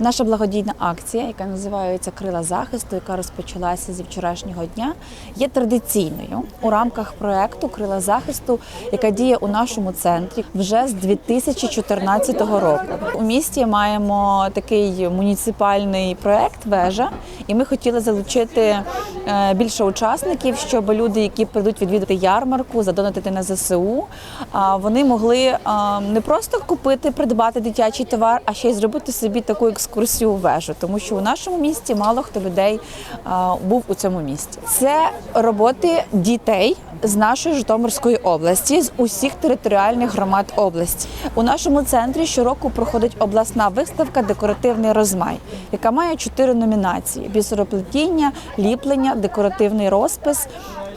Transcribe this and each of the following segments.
Наша благодійна акція, яка називається Крила захисту, яка розпочалася зі вчорашнього дня, є традиційною у рамках проекту Крила захисту, яка діє у нашому центрі вже з 2014 року. У місті маємо такий муніципальний проект Вежа, і ми хотіли залучити е, більше учасників, щоб люди, які прийдуть відвідати ярмарку, задонатити на ЗСУ, вони могли не просто купити, придбати дитячий товар, а ще й зробити собі таку екскурсію у вежу, тому що у нашому місті мало хто людей а, був у цьому місті. Це роботи дітей з нашої Житомирської області, з усіх територіальних громад області. У нашому центрі щороку проходить обласна виставка Декоративний розмай, яка має чотири номінації: бісероплетіння, ліплення, декоративний розпис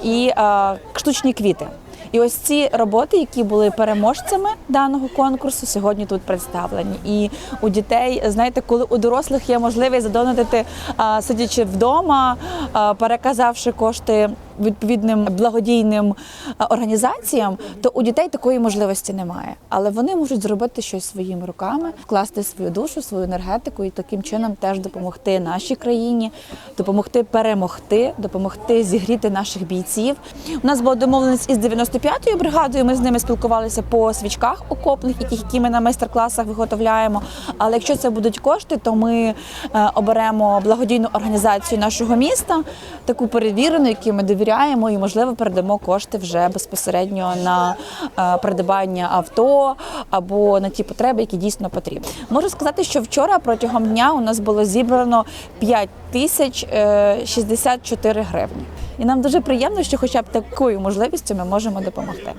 і а, штучні квіти. І ось ці роботи, які були переможцями даного конкурсу, сьогодні тут представлені. І у дітей, знаєте, коли у дорослих є можливість задонатити, сидячи вдома, переказавши кошти відповідним благодійним організаціям, то у дітей такої можливості немає. Але вони можуть зробити щось своїми руками, вкласти свою душу, свою енергетику і таким чином теж допомогти нашій країні, допомогти перемогти, допомогти зігріти наших бійців. У нас була домовленість із 95-ю бригадою. Ми з ними спілкувалися по свічках окопних, які ми на майстер-класах виготовляємо. Але якщо це будуть кошти, то ми е, оберемо благодійну організацію нашого міста, таку перевірену, якій ми довіряємо, і можливо передамо кошти вже безпосередньо на е, придбання авто або на ті потреби, які дійсно потрібні. Можу сказати, що вчора протягом дня у нас було зібрано 5 тисяч е, 64 гривні. І нам дуже приємно, що хоча б такою можливістю ми можемо допомогти.